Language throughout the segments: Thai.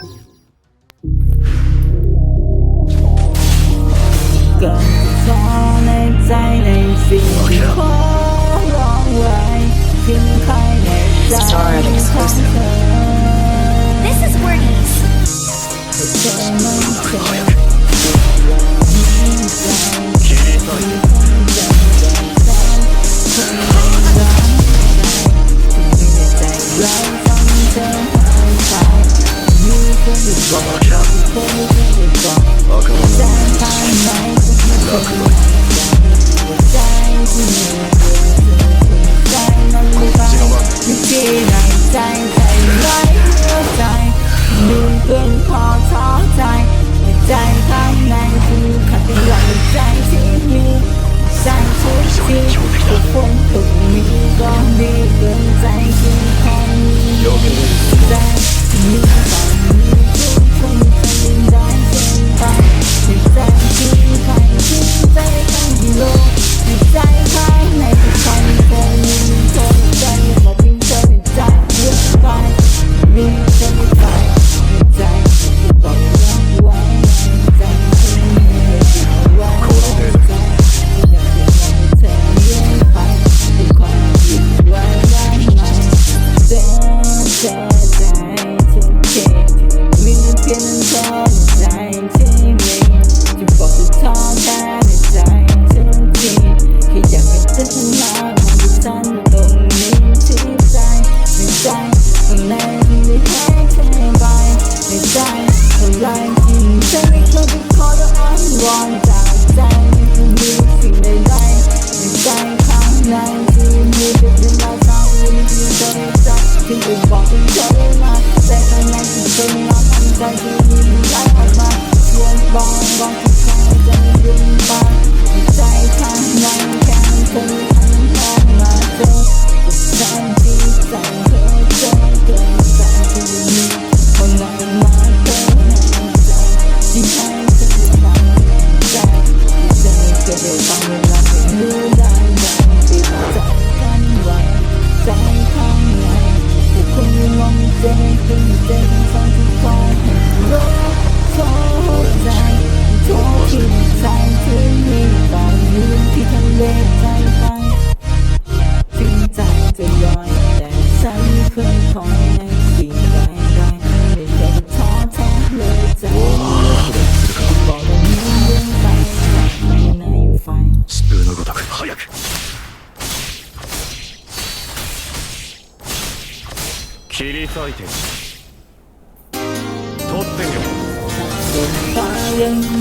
Okay. This is Wordies.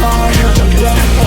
fire.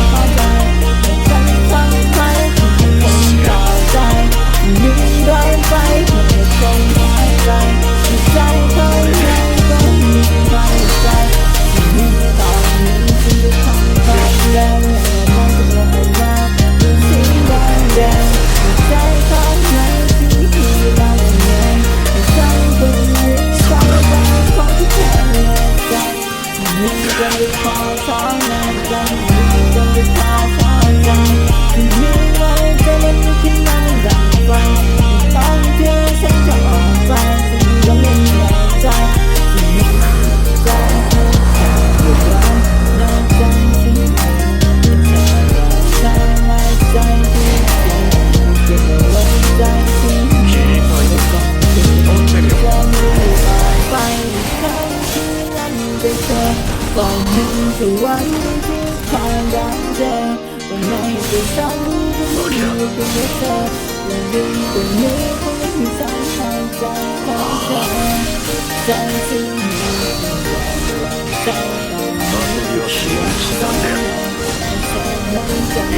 を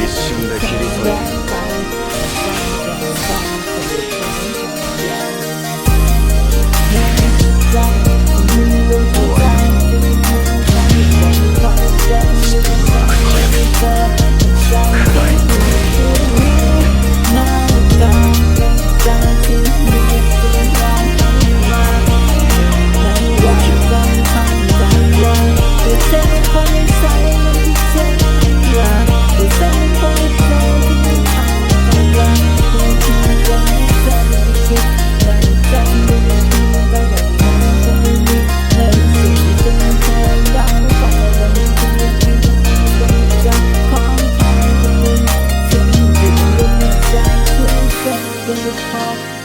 一瞬で切り取る the fall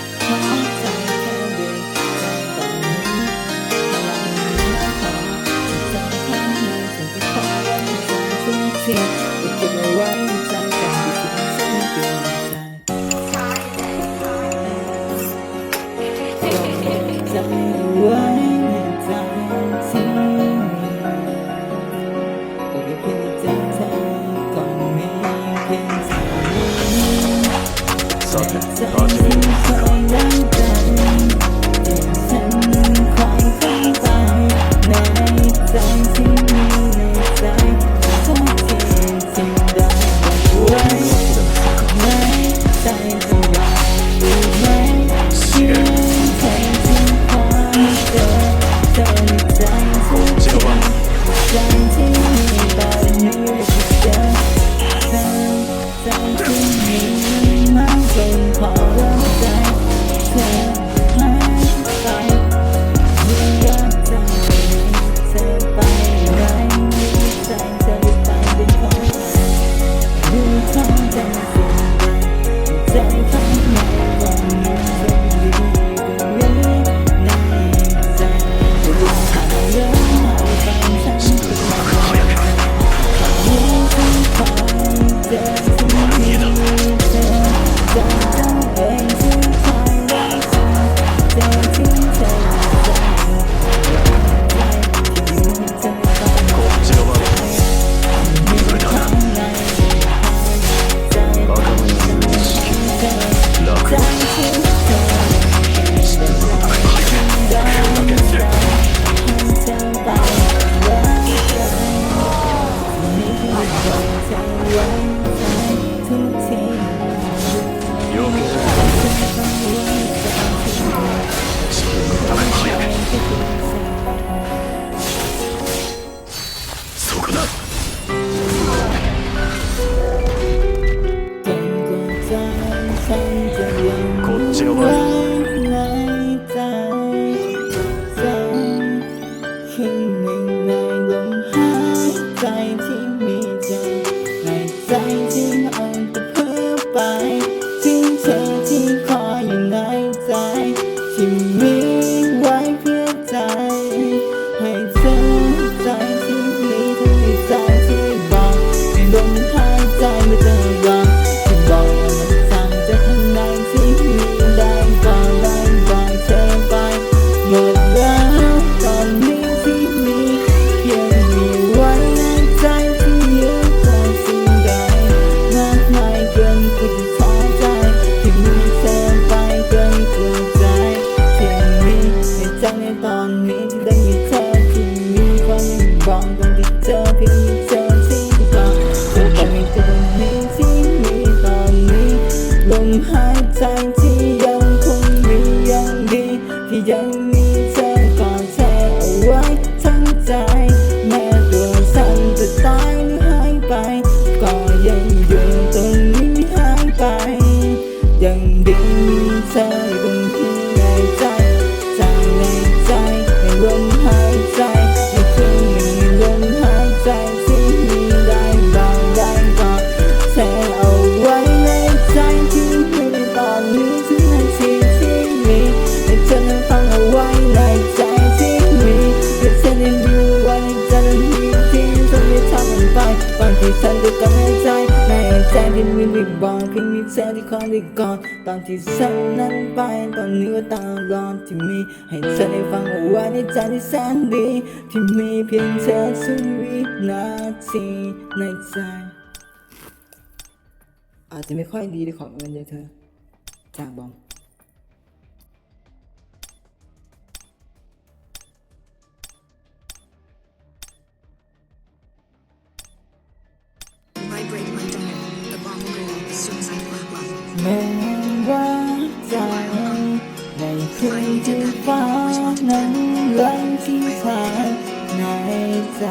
ฝันที่ฉันได้กำลังใจในใจที่มีด้บอกพี่มีแสงที่คอยได้ก่อนตอนที่ฉันนั้นไปตอนนี้ก็ตามรอนที่มี ให้ฉันได้ฟังเอาไว้ในใจที่แสนดี ที่มีเพียงเธอสุดวินาทีในใจอาจจะไม่ค่อยดีในของเงินเลยเธอจากบอม สดใสกว่าวันแม้ว่าใจนคืนที่ฟ้านั้นลังทิ้งทางในใจ